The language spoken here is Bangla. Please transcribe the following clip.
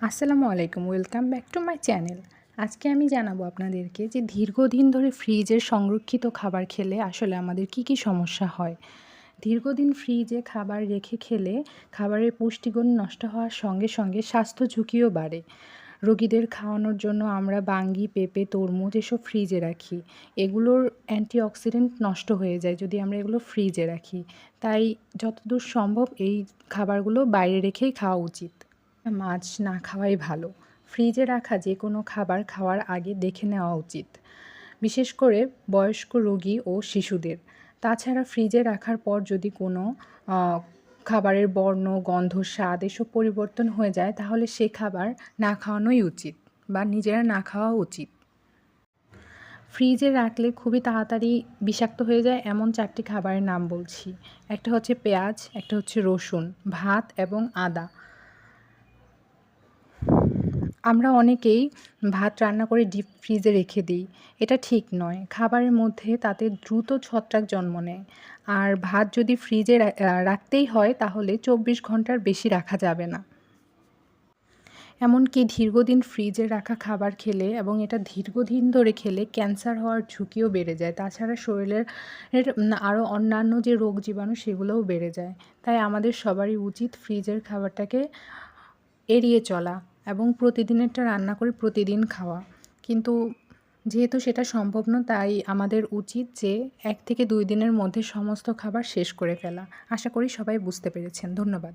আসসালামু আলাইকুম, welcome back to my channel. আজকে আমি জানাব আপনাদেরকে যে দীর্ঘদিন ধরে ফ্রিজের সংরক্ষিত খাবার খেলে আসলে আমাদের কি কি সমস্যা হয়। দীর্ঘদিন ফ্রিজে খাবার রেখে খেলে খাবারের পুষ্টিগুণ নষ্ট হওয়ার সঙ্গে সঙ্গে স্বাস্থ্য ঝুঁকিও বাড়ে। রোগীদের খাওয়ানোর জন্য আমরা বাঙ্গি, পেঁপে, তরমুজ এসব ফ্রিজে রাখি। এগুলোর অ্যান্টিঅক্সিডেন্ট নষ্ট হয়ে যায় যদি আমরা এগুলো ফ্রিজে রাখি। তাই যতদূর সম্ভব এই খাবারগুলো বাইরে রেখেই খাওয়া উচিত। মাছ না খাওয়াই ভালো। ফ্রিজে রাখা যে কোনো খাবার খাওয়ার আগে দেখে নেওয়া উচিত। বিশেষ করে বয়স্ক রোগী ও শিশুদের। তাছাড়া ফ্রিজে রাখার পর যদি কোনো খাবারের বর্ণ, গন্ধ, স্বাদ এসব পরিবর্তন হয়ে যায়, তাহলে সে খাবার না খাওয়ানোই উচিত বা নিজেরা না খাওয়া উচিত। ফ্রিজে রাখলে খুবই তাড়াতাড়ি বিষাক্ত হয়ে যায়, এমন চারটি খাবারের নাম বলছি। একটা হচ্ছে পেঁয়াজ, একটা হচ্ছে রসুন, ভাত এবং আদা। আমরা অনেকেই ভাত রান্না করে ডিপ ফ্রিজে রেখে দিই। এটা ঠিক নয়। খাবারের মধ্যে তাতে দ্রুত ছত্রাক জন্ম নেয়। আর ভাত যদি ফ্রিজে রাখতেই হয়, তাহলে চব্বিশ ঘণ্টার বেশি রাখা যাবে না। এমনকি দীর্ঘদিন ফ্রিজে রাখা খাবার খেলে এবং এটা দীর্ঘদিন ধরে খেলে ক্যান্সার হওয়ার ঝুঁকিও বেড়ে যায়। তাছাড়া শরীরের আরও অন্যান্য যে রোগ জীবাণু, সেগুলোও বেড়ে যায়। তাই আমাদের সবারই উচিত ফ্রিজের খাবারটাকে এড়িয়ে চলা। এবং প্রতিদিনেরটা রান্না করে প্রতিদিন খাওয়া। কিন্তু যেহেতু সেটা সম্ভব না, তাই আমাদের উচিত যে এক থেকে দুই দিনের মধ্যে সমস্ত খাবার শেষ করে ফেলা। আশা করি সবাই বুঝতে পেরেছেন। ধন্যবাদ।